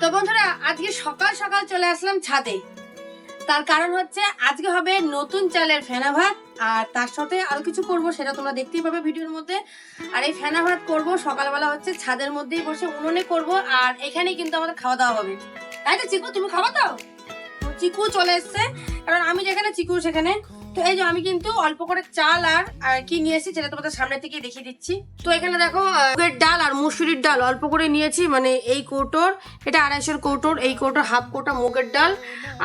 তো বন্ধুরা, আজকে সকাল সকাল চলে আসলাম ছাদে। তার কারণ হচ্ছে, আজকে হবে নতুন চালের ফেনা ভাত, আর তার সাথে আরও কিছু করব সেটা তোমরা দেখতেই পাবে ভিডিওর মধ্যে। আর এই ফেনা ভাত করব সকালবেলা হচ্ছে ছাদের মধ্যেই বসে উনুনে করব, আর এখানেই কিন্তু আমাদের খাওয়া দাওয়া হবে। তাই তো, চিকু, তুমি খাওয়া দাও চিকু চলে এসছে। কারণ আমি যেখানে চিকু সেখানে। তো এই যে আমি কিন্তু অল্প করে চাল আর কি নিয়েছি যেটা তোমাদের সামনে থেকে দেখিয়ে দিচ্ছি। তো এখানে দেখো ডাল আর মুসুরির ডাল অল্প করে নিয়েছি মানে এই কৌটোর, এটা আড়াইশোর কৌটোর, এই কৌটোর হাফ কৌটা মুগের ডাল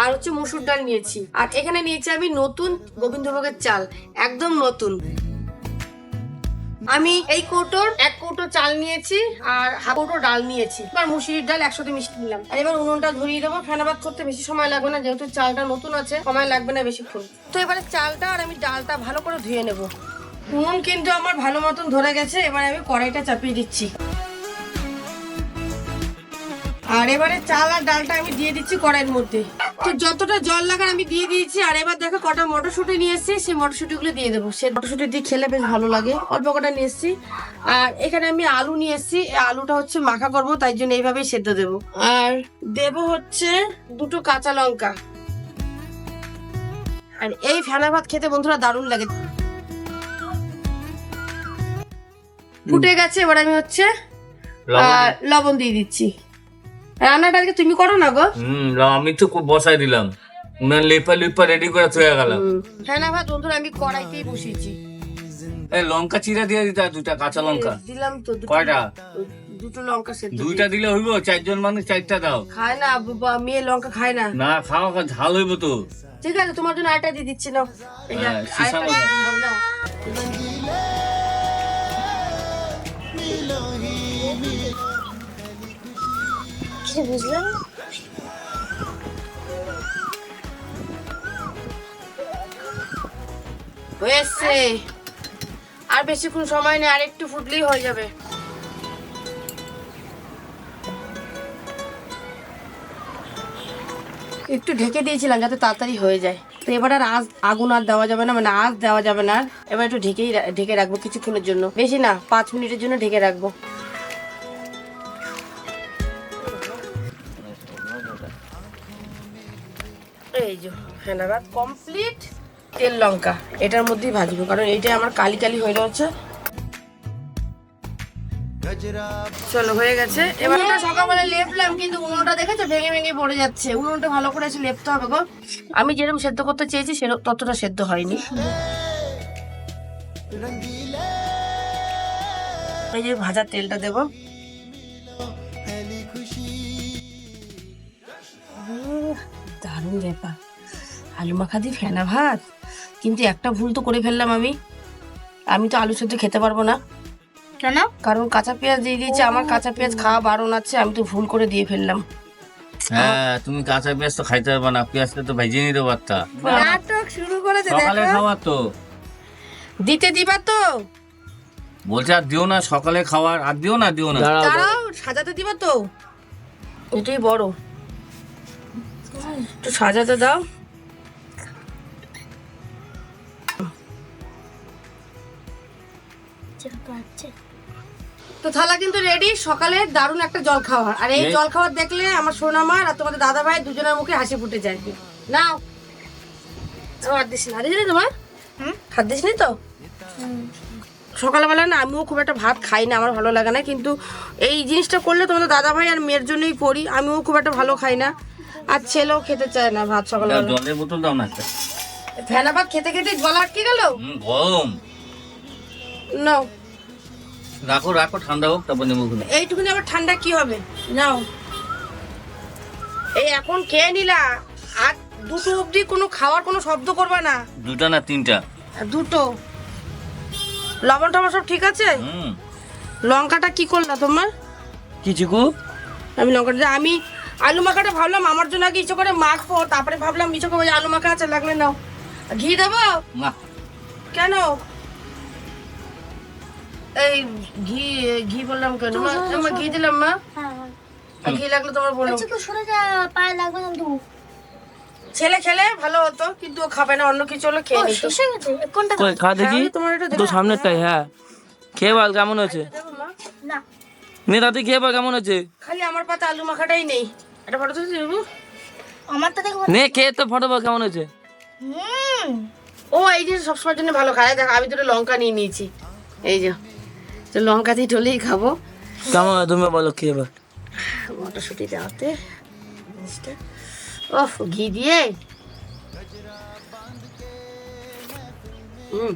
আর হচ্ছে মুসুর ডাল নিয়েছি। আর এখানে নিয়েছি আমি নতুন গোবিন্দভোগের চাল, একদম নতুন। আমি এই কৌটোর এক কৌটো চাল নিয়েছি আর হাফ কৌটো ডাল নিয়েছি। এবার মুসুরির ডাল একসাথে মিষ্টি নিলাম। আর এবার উনুনটা ধরিয়ে দেবো। ফেনাবাদ করতে বেশি সময় লাগবে না, যেহেতু চালটা নতুন আছে, সময় লাগবে না বেশিক্ষণ তো এবারে চালটা আর আমি ডালটা ভালো করে ধুয়ে নেব। উনুন কিন্তু আমার ভালো মতন ধরে গেছে, এবার আমি কড়াইটা চাপিয়ে দিচ্ছি। আর এবারে চাল আর ডালটা আমি দিয়ে দিচ্ছি কড়াইয়ের মধ্যে। তো যতটা জল লাগার আমি দিয়ে দিয়েছি আর এবার দেখো কটা মটরশুঁটি নিয়ে এসেছি সেই মটরশুঁটি গুলো দিয়ে দেবো। সে মটরশুঁটি দিয়ে খেলে বেশ ভালো লাগে। অল্প কটা নিয়ে এসেছি। আর এখানে আমি আলু নিয়ে এসেছি। এই আলুটা হচ্ছে মাখা করব তাই জন্য এইভাবেই সেদ্ধ দেবো। আর দেবো হচ্ছে দুটো কাঁচা লঙ্কা। আর এই ফেনা ভাত খেতে বন্ধুরা দারুণ লাগে। ফুটে গেছে এবার আমি হচ্ছে লবণ দিয়ে দিচ্ছি। রান্নাটা আজকে তুমি করো না গো। হুম আমি তো খুব বসাই দিলাম। উনার লেপা লেপা রেডি করে থয়ে গেলাম। ফেনা ভাত বন্ধুরা আমি কড়াইতেই বসিয়েছি। এই লঙ্কা চিরা দিয়ে দিতা দুটা কাঁচা লঙ্কা। দিলাম তো দুটো- কয়টা? দুটো লঙ্কা সেদ্ধ দুইটা দিলে হইব চারজন মানুষ চারটা দাও। খায় না বাবা, মেয়ে লঙ্কা খায় না। না খাওয়া ঝাল হইব তো। ঠিক আছে তোমার জন্য আরেকটা দিয়ে দিচ্ছি নাও। কিছু বুঝলাম না। হয়েছে। আর বেশিক্ষণ সময় নেই আর একটু ফুটলেই হয়ে যাবে। একটু ঢেকে দিয়েছিলাম যাতে তাড়াতাড়ি হয়ে যায়। তো এবার আর আজ আগুন আর দেওয়া যাবে না মানে আজ দেওয়া যাবে না এবার একটু ঢেকেই ঢেকে রাখব কিছুক্ষণের জন্য। বেশি না পাঁচ মিনিটের জন্য ঢেকে রাখব। এই যে ফেনাবাদ কমপ্লিট তেল লঙ্কা। এটার মধ্যেই ভাজবো, কারণ এইটাই আমার কালি কালি হয়ে রয়েছে চলো, হয়ে গেছে। এবার সকালবেলা লেপলাম, কিন্তু উনুনটা দেখেছ? ভেঙে ভেঙে পড়ে যাচ্ছে। উনুনটা ভালো করে এসে লেপতে হবে গো। আমি যেরকম সেদ্ধ করতে চেয়েছি সেরকম ততটা সেদ্ধ হয়নি। এই যে ভাজার তেলটা দেবো। দারুণ ব্যাপার। আলু মাখা দিয়ে ফেনা ভাত? কিন্তু একটা ভুল তো করে ফেললাম আমি। আমি তো আলু সেদ্ধ খেতে পারব না। কেন? কারণ কাঁচা পেঁয়াজ দিয়ে দিয়েছে আমার কাঁচা পেঁয়াজ খাওয়া বারণ আছে আমি তো ভুল করে দিয়ে ফেললাম। হ্যাঁ তুমি কাঁচা পেঁয়াজ তো খাইতে পারবা না পেঁয়াজটা তো ভেজে নিতে পারতা। নাটক শুরু করেছে সকালে খাওয়ার তো। দিতে দিবা তো। বলছে আর দিও না সকালে খাওয়ার আর দিও না দিও না। দাঁড়াও সাজাতে দিবা তো। এটাই বড়। একটু সাজাতে দাও। তো থালা কিন্তু রেডি সকালে দারুণ একটা জল খাওয়ার আর এই জল খাওয়ার দেখলে আমার সোনা মার আর তোমাদের দাদা ভাই দুজনের মুখে হাসি ফুটে যায়। নাও। হাত দিস না। দিস তোমার? হাত দিস নি তো? সকালবেলা না আমিও খুব একটা ভাত খাই না আমার ভালো লাগে না। কিন্তু এই জিনিসটা করলে তোমাদের দাদা ভাই আর মেয়ের জন্যই করি আমিও খুব একটা ভালো খাই না। আর ছেলেও খেতে চায় না ভাত সকালবেলা জলের বোতল দাও না ফেনা ভাত খেতে খেতে গলা আটকে গেল? গরম। নাও। রাখো রাখো ঠান্ডা হোক তারপর নেব। এইটুকুনি আবার ঠান্ডা কি হবে? নাও। এই এখন খেয়ে নিলা আর দুটো অবধি কোনো খাওয়ার কোনো শব্দ করবা না। দুটা না তিনটা? দুটো। লবণ টবণ সব ঠিক আছে? হুম। লঙ্কাটা কি করলা তোমার? কিছু আমি লঙ্কাটা আমি আলু মাখাটা ভাবলাম আমার জন্য আগে ইচ্ছে করে মাখবো তারপরে ভাবলাম ইচ্ছে করে আলু মাখা আছে লাগলে নাও। ঘি দেবো? কেন? এই ঘি ঘি বললাম কেন মা? ঘি দিলাম মা? ঘি লাগলে তোমার বলো। তো সরে যা পায়ে লাগবে না ছেলে খেলে ভালো হতো কিন্তু ও খাবে না অন্য কিছু হলে খেয়ে নিত। হয়ে কোনটা খা দেখি। হ্যাঁ, তোমার এটা তো হ্যাঁ। খেয়ে বল কেমন হয়েছে? না নে। তাতে খেয়ে বল কেমন হয়েছে? খালি আমার পাতে আলু মাখাটাই নেই। একটা ফটো তুলছি বাবু? আমারটা দেখো নে খেয়ে তো ফটো বল কেমন হয়েছে? হুম। ও এই যে সবসময়ের জন্য ভালো খায়। দেখো আমি দুটো লঙ্কা নিয়ে নিয়েছি। এই যে তো লঙ্কা দিয়ে ঢলেই খাব। কেমন তুমি বলো খেয়ে এবার? মটরশুঁটি দেওয়াতে জিনিসটা। ওফ ঘি দিয়ে। হুম।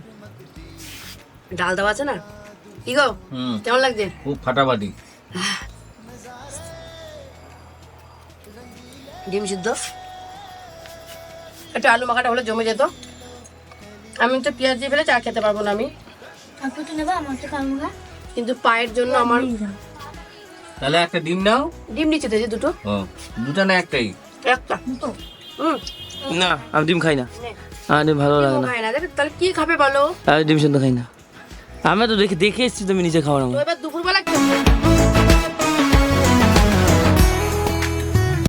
ডাল দেওয়া আছে না? কি গো? কেমন লাগছে? খুব ফাটাফাটি। ডিম সিদ্ধ। একটা আলু মাখাটা হলে জমে যেত। আমি তো পেঁয়াজ দিয়ে ফেলে চা খেতে পারব না আমি। কিন্তু পায়ের জন্য আমার তাহলে একটা ডিম নাও। ডিম নিচে যে দুটো। দুটো না একটাই? একটা। হুম। না আমি ডিম খাই না। ডিম ভালো লাগে না। তাহলে কি খাবে বলো? আমি ডিম সেদ্ধ খাই না। আমি তো দেখে দেখে এসেছি তুমি নিচে খাওয়ার আমার এবার দুপুরবেলা